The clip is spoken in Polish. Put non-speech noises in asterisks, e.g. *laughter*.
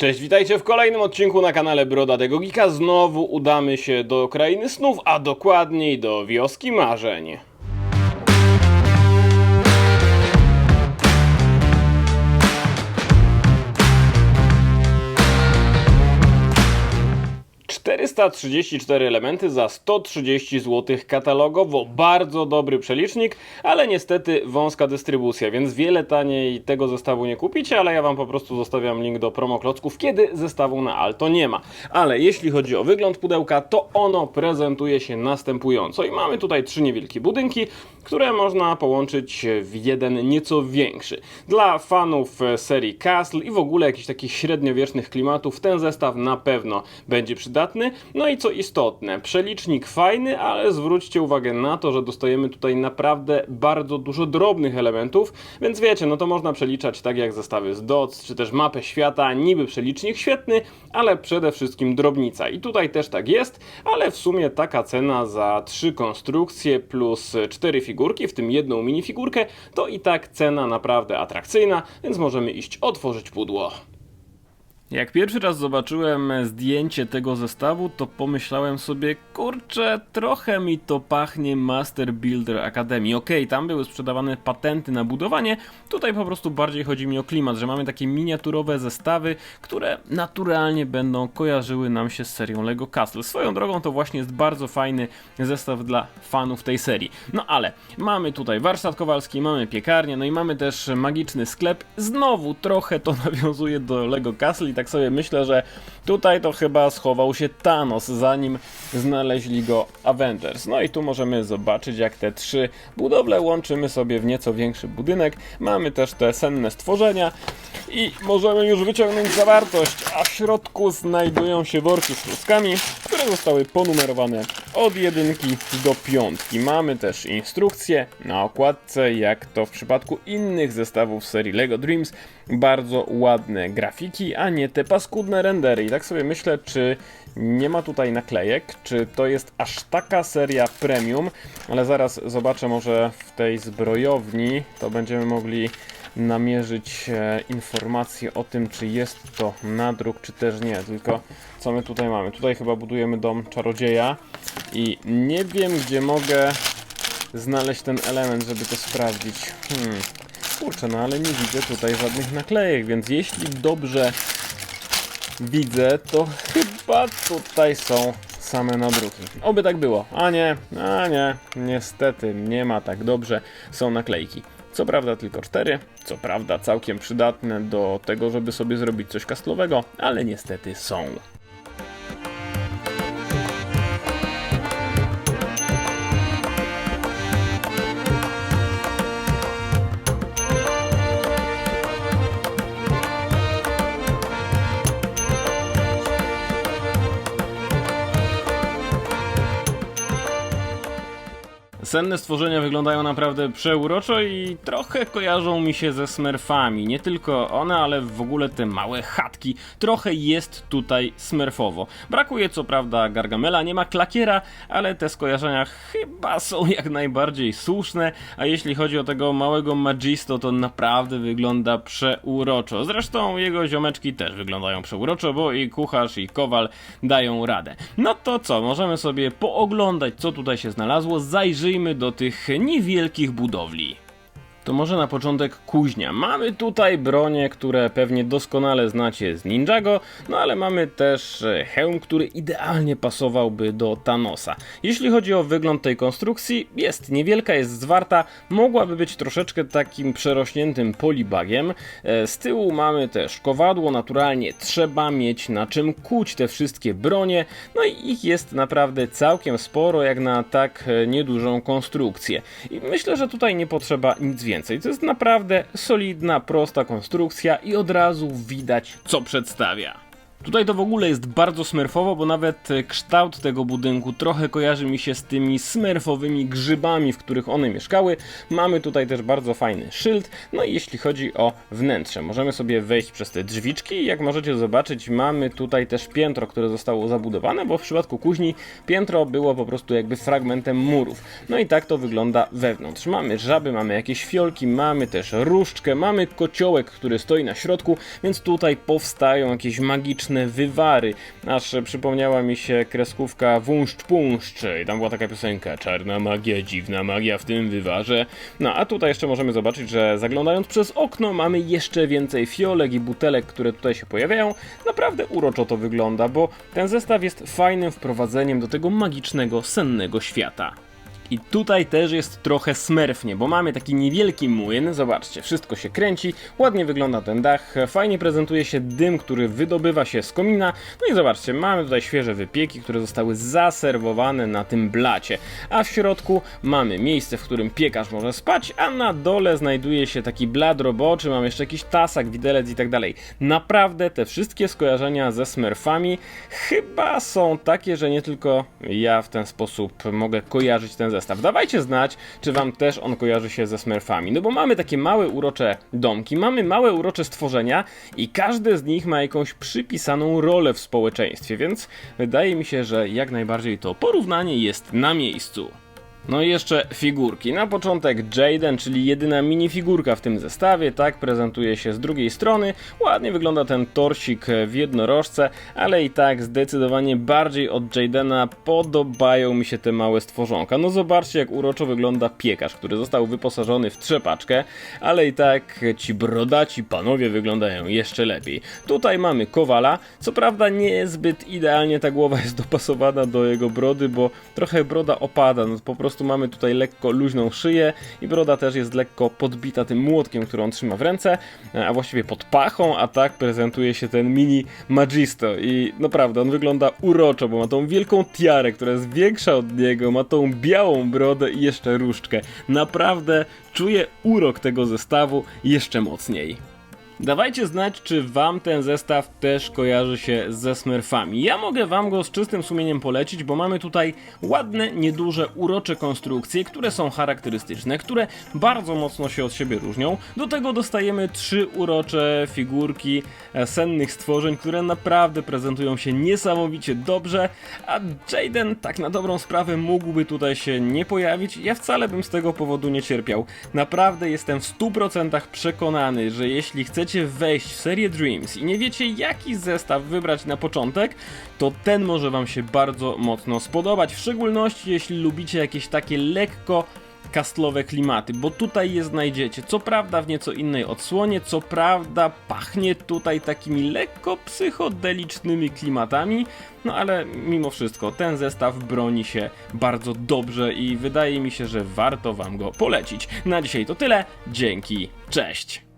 Cześć, witajcie w kolejnym odcinku na kanale Brodatego Geeka. Znowu udamy się do krainy snów, a dokładniej do wioski marzeń. ...434 elementy za 130 zł katalogowo. Bardzo dobry przelicznik, ale niestety wąska dystrybucja, więc wiele taniej tego zestawu nie kupicie, ale ja Wam po prostu zostawiam link do promoklocków, kiedy zestawu na Alto nie ma. Ale jeśli chodzi o wygląd pudełka, to ono prezentuje się następująco. I mamy tutaj trzy niewielkie budynki, które można połączyć w jeden nieco większy. Dla fanów e, serii Castle i w ogóle jakichś takich średniowiecznych klimatów ten zestaw na pewno będzie przydatny. No i co istotne, przelicznik fajny, ale zwróćcie uwagę na to, że dostajemy tutaj naprawdę bardzo dużo drobnych elementów, więc wiecie, no to można przeliczać tak jak zestawy z DOTS, czy też mapę świata, niby przelicznik świetny, ale przede wszystkim drobnica. I tutaj też tak jest, ale w sumie taka cena za trzy konstrukcje plus cztery figurki, w tym jedną minifigurkę, to i tak cena naprawdę atrakcyjna, więc możemy iść otworzyć pudło. Jak pierwszy raz zobaczyłem zdjęcie tego zestawu, to pomyślałem sobie, kurczę, trochę mi to pachnie Master Builder Academy. Okej, tam były sprzedawane patenty na budowanie, tutaj po prostu bardziej chodzi mi o klimat, że mamy takie miniaturowe zestawy, które naturalnie będą kojarzyły nam się z serią LEGO Castle. Swoją drogą to właśnie jest bardzo fajny zestaw dla fanów tej serii. No ale mamy tutaj warsztat kowalski, mamy piekarnię, no i mamy też magiczny sklep. Znowu trochę to *laughs* nawiązuje do LEGO Castle tak sobie myślę, że tutaj to chyba schował się Thanos, zanim znaleźli go Avengers. No i tu możemy zobaczyć, jak te trzy budowle łączymy sobie w nieco większy budynek. Mamy też te senne stworzenia i możemy już wyciągnąć zawartość, a w środku znajdują się worki z kluskami, które zostały ponumerowane od jedynki do piątki. Mamy też instrukcje na okładce, jak to w przypadku innych zestawów serii LEGO Dreams. Bardzo ładne grafiki, a nie te paskudne rendery. I tak sobie myślę, czy nie ma tutaj naklejek, czy to jest aż taka seria premium, ale zaraz zobaczę może w tej zbrojowni, to będziemy mogli namierzyć e, informacje o tym, czy jest to nadruk, czy też nie. Tylko co my tutaj mamy? Tutaj chyba budujemy dom czarodzieja i nie wiem, gdzie mogę znaleźć ten element, żeby to sprawdzić. Hmm. Kurczę, no ale nie widzę tutaj żadnych naklejek, więc jeśli dobrze widzę, to chyba tutaj są same nadruki. Oby tak było. A nie, a nie, niestety nie ma tak dobrze. Są naklejki. Co prawda tylko cztery, co prawda całkiem przydatne do tego, żeby sobie zrobić coś kastlowego, ale niestety są. Senne stworzenia wyglądają naprawdę przeuroczo i trochę kojarzą mi się ze smurfami. Nie tylko one, ale w ogóle te małe chatki. Trochę jest tutaj smurfowo. Brakuje co prawda Gargamela, nie ma klakiera, ale te skojarzenia chyba są *laughs* jak najbardziej słuszne. A jeśli chodzi o tego małego Magisto, to naprawdę wygląda przeuroczo. Zresztą jego ziomeczki też wyglądają przeuroczo, bo i kucharz, i kowal dają radę. No to co, możemy sobie pooglądać, co tutaj się znalazło. Zajrzyjmy do tych niewielkich budowli. To może na początek kuźnia. Mamy tutaj bronie, które pewnie doskonale znacie z Ninjago, no ale mamy też e, hełm, który idealnie pasowałby do Thanosa. Jeśli chodzi o wygląd tej konstrukcji, jest niewielka, jest zwarta, mogłaby być troszeczkę takim przerośniętym polibagiem. E, Z tyłu mamy też kowadło, naturalnie trzeba mieć na czym kuć te wszystkie bronie, no i ich jest naprawdę całkiem sporo, jak na tak e, niedużą konstrukcję. I myślę, że tutaj nie potrzeba nic więcej. To jest naprawdę solidna, prosta konstrukcja i od razu widać, co przedstawia. Tutaj to w ogóle jest bardzo smerfowo, bo nawet e, kształt tego budynku trochę kojarzy mi się z tymi smerfowymi grzybami, w których one mieszkały. Mamy tutaj też bardzo fajny szyld. No i jeśli chodzi o wnętrze, możemy sobie wejść przez te drzwiczki jak możecie zobaczyć, mamy tutaj też piętro, które zostało zabudowane, bo w przypadku kuźni piętro było po prostu jakby fragmentem murów. No i tak to wygląda wewnątrz. Mamy żaby, mamy jakieś fiolki, mamy też różdżkę, mamy kociołek, który stoi na środku, więc tutaj powstają jakieś magiczne wywary. Aż przypomniała mi się kreskówka Wąszcz Punszcz i tam była taka piosenka Czarna magia, dziwna magia w tym wywarze. No a tutaj jeszcze możemy zobaczyć, że zaglądając przez okno mamy jeszcze więcej fiolek i butelek, które tutaj się pojawiają. Naprawdę uroczo to wygląda, bo ten zestaw jest fajnym wprowadzeniem do tego magicznego, sennego świata. I tutaj też jest trochę smerfnie, bo mamy taki niewielki młyn, zobaczcie, wszystko się kręci, ładnie wygląda ten dach, fajnie prezentuje się dym, który wydobywa się z komina, no i zobaczcie, mamy tutaj świeże wypieki, które zostały zaserwowane na tym blacie, a w środku mamy miejsce, w którym piekarz może spać, a na dole znajduje się taki blad roboczy, mamy jeszcze jakiś tasak, widelec i tak dalej. Naprawdę te wszystkie skojarzenia ze smurfami chyba są takie, że nie tylko ja w ten sposób mogę kojarzyć ten zestaw. Dawajcie znać, czy wam też on kojarzy się ze smurfami. No bo mamy takie małe urocze domki, mamy małe urocze stworzenia i każde z nich ma jakąś przypisaną rolę w społeczeństwie, więc wydaje mi się, że jak najbardziej to porównanie jest na miejscu. No i jeszcze figurki. Na początek Jaden, czyli jedyna minifigurka w tym zestawie, tak prezentuje się z drugiej strony. Ładnie wygląda ten torsik w jednorożce, ale i tak zdecydowanie bardziej od Jadena podobają mi się te małe stworzonka. No zobaczcie jak uroczo wygląda piekarz, który został wyposażony w trzepaczkę, ale i tak ci brodaci panowie wyglądają jeszcze lepiej. Tutaj mamy Kowala, co prawda niezbyt idealnie ta głowa jest dopasowana do jego brody, bo trochę broda opada, no po prostu mamy tutaj lekko luźną szyję i broda też jest lekko podbita tym młotkiem, który on trzyma w ręce, a właściwie pod pachą, a tak prezentuje się ten mini Magisto i naprawdę on wygląda uroczo, bo ma tą wielką tiarę, która jest większa od niego, ma tą białą brodę i jeszcze różdżkę. Naprawdę czuję urok tego zestawu jeszcze mocniej. Dawajcie znać, czy wam ten zestaw też kojarzy się ze smurfami. Ja mogę wam go z czystym sumieniem polecić, bo mamy tutaj ładne, nieduże, urocze konstrukcje, które są charakterystyczne, które bardzo mocno się od siebie różnią. Do tego dostajemy trzy urocze figurki e, sennych stworzeń, które naprawdę prezentują się niesamowicie dobrze, a Jaden tak na dobrą sprawę mógłby tutaj się nie pojawić. Ja wcale bym z tego powodu nie cierpiał. Naprawdę jestem w 100% przekonany, że jeśli chcecie wejść w serię Dreams i nie wiecie jaki zestaw wybrać na początek, to ten może wam się bardzo mocno spodobać. W szczególności jeśli lubicie jakieś takie lekko kastlowe klimaty, bo tutaj je znajdziecie. Co prawda w nieco innej odsłonie, co prawda pachnie tutaj takimi lekko psychodelicznymi klimatami, no ale mimo wszystko ten zestaw broni się bardzo dobrze i wydaje mi się, że warto wam go polecić. Na dzisiaj to tyle. Dzięki. Cześć.